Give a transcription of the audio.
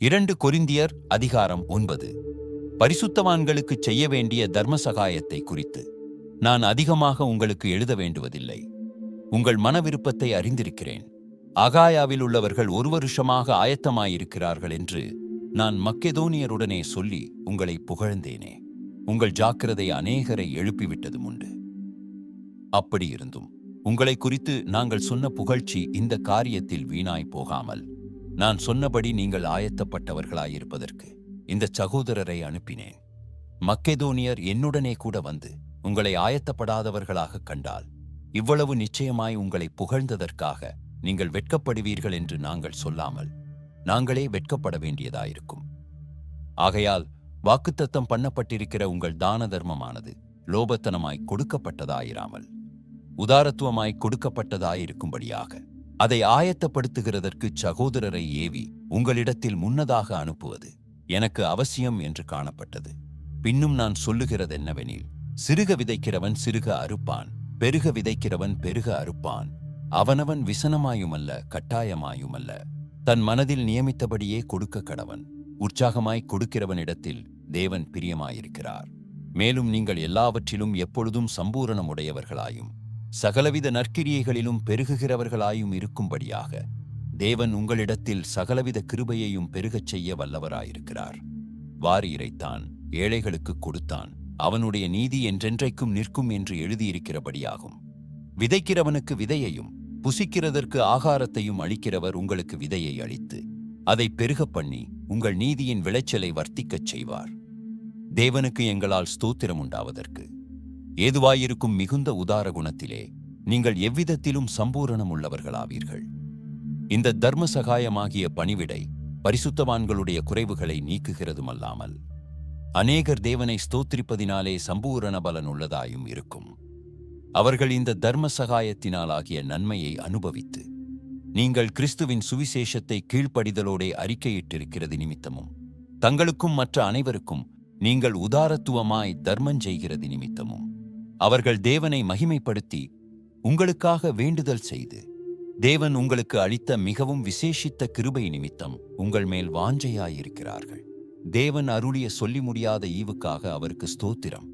இரண்டு கொரிந்தியர் அதிகாரம் ஒன்பது. பரிசுத்தவான்களுக்கு செய்ய வேண்டிய தர்ம சகாயத்தை குறித்து. நான் அதிகமாக உங்களுக்கு எழுத வேண்டுவதில்லை. உங்கள் மன விருப்பத்தை அறிந்திருக்கிறேன். அகாயாவில் உள்ளவர்கள் ஒரு வருஷமாக ஆயத்தமாயிருக்கிறார்கள் என்று நான் மக்கெதோனியருடனே சொல்லி உங்களை புகழ்ந்தேனே. உங்கள் ஜாக்கிரதை அநேகரை எழுப்பிவிட்டதும் உண்டு. அப்படியிருந்தும் உங்களை குறித்து நாங்கள் சொன்ன புகழ்ச்சி இந்த காரியத்தில் வீணாய் போகாமல் நான் சொன்னபடி நீங்கள் ஆயத்தப்பட்டவர்களாயிருப்பதற்கு இந்த சகோதரரை அனுப்பினேன். மக்கெதோனியர் என்னுடனே கூட வந்து உங்களை ஆயத்தப்படாதவர்களாக கண்டால் இவ்வளவு நிச்சயமாய் உங்களை புகழ்ந்ததற்காக நீங்கள் வெட்கப்படுவீர்கள் என்று நாங்கள் சொல்லாமல் நாங்களே வெட்கப்பட வேண்டியதாயிருக்கும். ஆகையால் வாக்குத்தத்தம் பண்ணப்பட்டிருக்கிற உங்கள் தான தர்மமானது லோபத்தனமாய் கொடுக்கப்பட்டதாயிராமல் உதாரத்துவமாய் கொடுக்கப்பட்டதாயிருக்கும்படியாக அதை ஆயத்தப்படுத்துகிறதற்கு சகோதரரை ஏவி உங்களிடத்தில் முன்னதாக அனுப்புவது எனக்கு அவசியம் என்று காணப்பட்டது. பின்னும் நான் சொல்லுகிறது என்னவெனில் சிறுக விதைக்கிறவன் சிறுக அறுப்பான் பெருக விதைக்கிறவன் பெருக அறுப்பான். அவனவன் விசனமாயுமல்ல கட்டாயமாயுமல்ல. தன் மனதில் நியமித்தபடியே கொடுக்க கடவன். உற்சாகமாய் கொடுக்கிறவனிடத்தில் தேவன் பிரியமாயிருக்கிறார். மேலும் நீங்கள் எல்லாவற்றிலும் எப்பொழுதும் சம்பூரணமுடையவர்களாயும் சகலவித நற்கிரியைகளிலும் பெருகுகிறவர்களாயும் இருக்கும்படியாக தேவன் உங்களிடத்தில் சகலவித கிருபையையும் பெருகச் செய்ய வல்லவராயிருக்கிறார். வாரி இறைத்தான் ஏழைகளுக்கு கொடுத்தான் அவனுடைய நீதி என்றென்றைக்கும் நிற்கும் என்று எழுதியிருக்கிறபடியாகும். விதைக்கிறவனுக்கு விதையையும் புசிக்கிறதற்கு ஆகாரத்தையும் அளிக்கிறவர் உங்களுக்கு விதையை அளித்து அதை பெருகப் பண்ணி உங்கள் நீதியின் விளைச்சலை வர்த்திக்கச் செய்வார். தேவனுக்கு எங்களால் ஸ்தோத்திரம் உண்டாவதற்கு. ஏதுவாயிருக்கும் மிகுந்த உதார குணத்திலே நீங்கள் எவ்விதத்திலும் சம்பூரணம் உள்ளவர்களாவீர்கள் இந்த தர்ம சகாயமாகிய பணிவிடை பரிசுத்தவான்களுடைய குறைவுகளை நீக்குகிறதுமல்லாமல் அநேகர் தேவனை ஸ்தோத்திரிப்பதினாலே சம்பூரண பலன் உள்ளதாயும் இருக்கும். அவர்கள் இந்த தர்ம சகாயத்தினாலாகிய நன்மையை அனுபவித்து நீங்கள் கிறிஸ்துவின் சுவிசேஷத்தை கீழ்ப்படிதலோடே அறிக்கையிட்டிருக்கிறது நிமித்தமும் தங்களுக்கும் மற்ற அனைவருக்கும் நீங்கள் உதாரத்துவமாய் தர்மம் செய்கிறது நிமித்தமும். அவர்கள் தேவனை மகிமைப்படுத்தி உங்களுக்காக வேண்டுதல் செய்து தேவன் உங்களுக்கு அளித்த மிகவும் விசேஷித்த கிருபை நிமித்தம் உங்கள் மேல் வாஞ்சையாயிருக்கிறார்கள். தேவன் அருளிய சொல்லி முடியாத ஈவுக்காக அவருக்கு ஸ்தோத்திரம்.